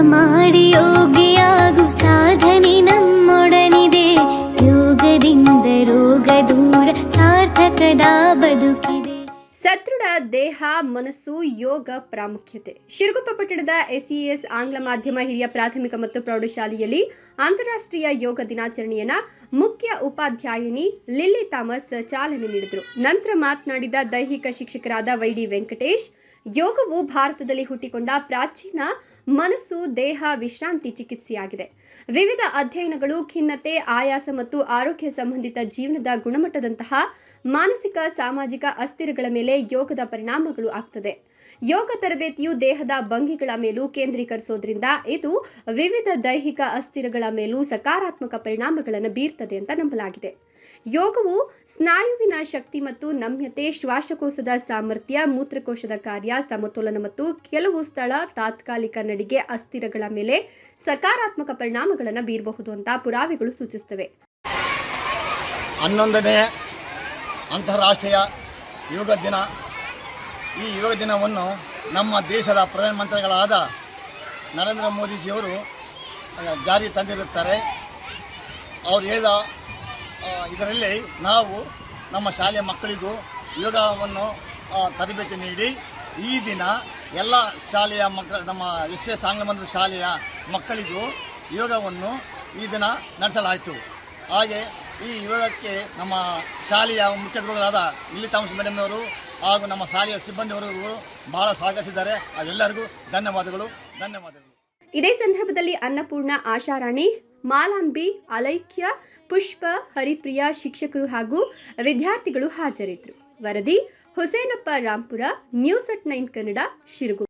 ಮಾಡಿ ಯೋಗಿಯಾಗು ಸಾಧನೆ ನಮ್ಮೊಡನಿದೆ. ಯೋಗದಿಂದ ರೋಗ ದೂರ ಸಾರ್ಥಕದ ಬದುಕಿದೆ. ಸದೃಢ ದೇಹ, ಮನಸ್ಸು, ಯೋಗ ಪ್ರಾಮುಖ್ಯತೆ. ಶಿರಗುಪ್ಪ ಪಟ್ಟಣದ ಎಸ್ಇಎಸ್ ಆಂಗ್ಲ ಮಾಧ್ಯಮ ಹಿರಿಯ ಪ್ರಾಥಮಿಕ ಮತ್ತು ಪ್ರೌಢಶಾಲೆಯಲ್ಲಿ ಅಂತಾರಾಷ್ಟ್ರೀಯ ಯೋಗ ದಿನಾಚರಣೆಯನ್ನ ಮುಖ್ಯ ಉಪಾಧ್ಯಾಯಿನಿ ಲಿಲ್ಲಿ ಥಾಮಸ್ ಚಾಲನೆ ನೀಡಿದರು. ನಂತರ ಮಾತನಾಡಿದ ದೈಹಿಕ ಶಿಕ್ಷಕರಾದ ವೈಡಿ ವೆಂಕಟೇಶ್ ಯೋಗವು ಭಾರತದಲ್ಲಿ ಹುಟ್ಟಿಕೊಂಡ ಪ್ರಾಚೀನ ಮನಸ್ಸು, ದೇಹ, ವಿಶ್ರಾಂತಿ ಚಿಕಿತ್ಸೆಯಾಗಿದೆ. ವಿವಿಧ ಅಧ್ಯಯನಗಳು, ಖಿನ್ನತೆ, ಆಯಾಸ ಮತ್ತು ಆರೋಗ್ಯ ಸಂಬಂಧಿತ ಜೀವನದ ಗುಣಮಟ್ಟದಂತಹ ಮಾನಸಿಕ, ಸಾಮಾಜಿಕ ಅಸ್ಥಿರಗಳ ಮೇಲೆ ಯೋಗದ ಪರಿಣಾಮಗಳು ಆಗ್ತದೆ. ಯೋಗ ತರಬೇತಿಯು ದೇಹದ ಭಂಗಿಗಳ ಮೇಲೂ ಕೇಂದ್ರೀಕರಿಸೋದ್ರಿಂದ ಇದು ವಿವಿಧ ದೈಹಿಕ ಅಸ್ಥಿರಗಳ ಮೇಲೂ ಸಕಾರಾತ್ಮಕ ಪರಿಣಾಮಗಳನ್ನು ಬೀರ್ತದೆ ಅಂತ ನಂಬಲಾಗಿದೆ. ಯೋಗವು ಸ್ನಾಯುವಿನ ಶಕ್ತಿ ಮತ್ತು ನಮ್ಯತೆ, ಶ್ವಾಸಕೋಶದ ಸಾಮರ್ಥ್ಯ, ಮೂತ್ರಕೋಶದ ಕಾರ್ಯ, ಸಮತೋಲನ ಮತ್ತು ಕೆಲವು ಸ್ಥಳ ತಾತ್ಕಾಲಿಕ ನಡಿಗೆ ಅಸ್ಥಿರಗಳ ಮೇಲೆ ಸಕಾರಾತ್ಮಕ ಪರಿಣಾಮಗಳನ್ನು ಬೀರಬಹುದು ಅಂತ ಪುರಾವೆಗಳು ಸೂಚಿಸುತ್ತವೆ. ಹನ್ನೊಂದನೇ ಅಂತಾರಾಷ್ಟ್ರೀಯ ಯೋಗ ದಿನ ಈ ಯೋಗ ದಿನವನ್ನು ನಮ್ಮ ದೇಶದ ಪ್ರಧಾನಮಂತ್ರಿಗಳಾದ ನರೇಂದ್ರ ಮೋದಿಜಿಯವರು ಜಾರಿ ತಂದಿರುತ್ತಾರೆ. ಅವ್ರು ಹೇಳಿದ ಇದರಲ್ಲಿ ನಾವು ನಮ್ಮ ಶಾಲೆಯ ಮಕ್ಕಳಿಗೂ ಯೋಗವನ್ನು ತರಬೇತಿ ನೀಡಿ ಈ ದಿನ ಎಲ್ಲ ಶಾಲೆಯ ಮಕ್ಕಳ ನಮ್ಮ ಎಸ್ ಎಸ್ ಆಂಗ್ಲ ಮಂದಿರ ಶಾಲೆಯ ಮಕ್ಕಳಿಗೂ ಯೋಗವನ್ನು ಈ ದಿನ ನಡೆಸಲಾಯಿತು. ಹಾಗೆ ಈ ಯೋಗಕ್ಕೆ ನಮ್ಮ ಶಾಲೆಯ ಮುಖ್ಯ ಗುರುಗಳಾದ ಇಲ್ಲಿ ತಾಮಸ್ ಮೇಡಮ್ನವರು ಹಾಗೂ ನಮ್ಮ ಶಾಲೆಯ ಸಿಬ್ಬಂದಿಯವರು ಬಹಳ ಸಹಕರಿಸಿದ್ದಾರೆ ಅವೆಲ್ಲರಿಗೂ ಧನ್ಯವಾದಗಳು. ಧನ್ಯವಾದಗಳು. ಇದೇ ಸಂದರ್ಭದಲ್ಲಿ ಅನ್ನಪೂರ್ಣ ಆಶಾರಾಣಿ ಮಾಲಾಂಬಿ ಅಲೈಕ್ಯ, ಪುಷ್ಪ, ಹರಿಪ್ರಿಯ ಶಿಕ್ಷಕರು ಹಾಗೂ ವಿದ್ಯಾರ್ಥಿಗಳು ಹಾಜರಿದ್ದರು. ವರದಿ, Husenappa Rampura news at nine Kannada, ಶಿರುಗು